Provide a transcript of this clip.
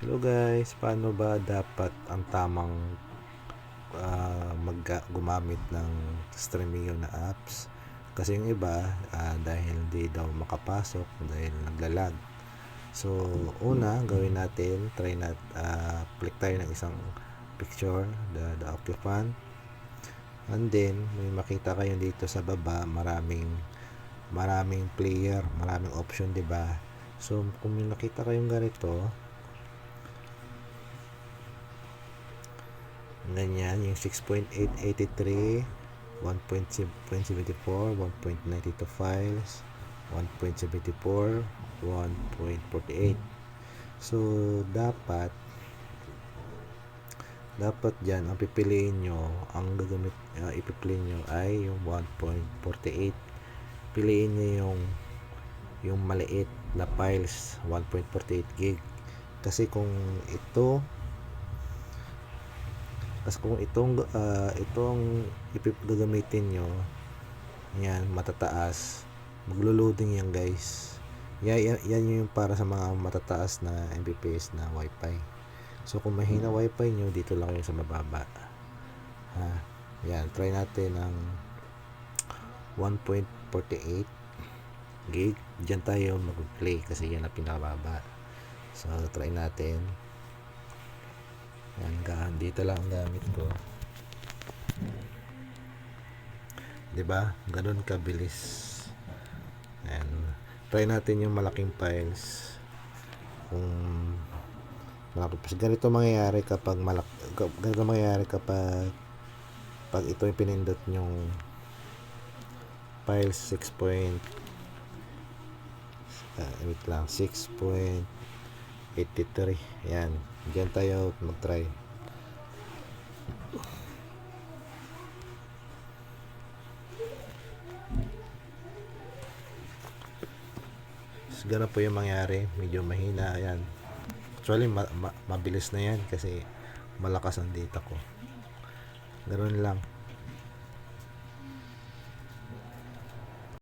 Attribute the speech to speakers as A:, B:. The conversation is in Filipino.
A: Hello guys, paano ba dapat ang tamang ah, mag gumamit ng Stremio na apps? Kasi yung iba ah, dahil hindi daw makapasok dahil naglalag. So, una gawin natin, try nat ah, click tayo ng isang picture, the, the occupant. And then, may makita kayo dito sa baba, maraming maraming player, maraming option, 'di ba? So, kung may nakita kayong ganito, ganyan yung 6.883 1.74 1.92 files 1.74 1.48 so dapat dapat dyan ang pipiliin nyo ang gagamit uh, ipipiliin nyo ay yung 1.48 piliin nyo yung yung maliit na files 1.48 gig. Kasi kung ito kasi kung itong uh, itong ipagagamitin nyo yan matataas. Maglo-loading yan guys. Yan, yan, yan yung para sa mga matataas na Mbps na wifi. So kung mahina wifi nyo dito lang yung sa mababa. Ha? Yan try natin ng 1.48 gig. Dyan tayo mag-play kasi yan ang pinakababa. So try natin yan, gaan dito lang ang gamit ko. 'Di ba? Ganun kabilis. Yan. Try natin yung malaking files. Kung malaki pa. Ganito mangyayari kapag malak ganito mangyayari kapag pag ito yung pinindot yung file 6 point uh, wait lang 6.83 yan Diyan tayo mag-try. So, ganun po yung mangyari. Medyo mahina. Ayan. Actually, ma- ma- mabilis na yan kasi malakas ang data ko. Ganun lang.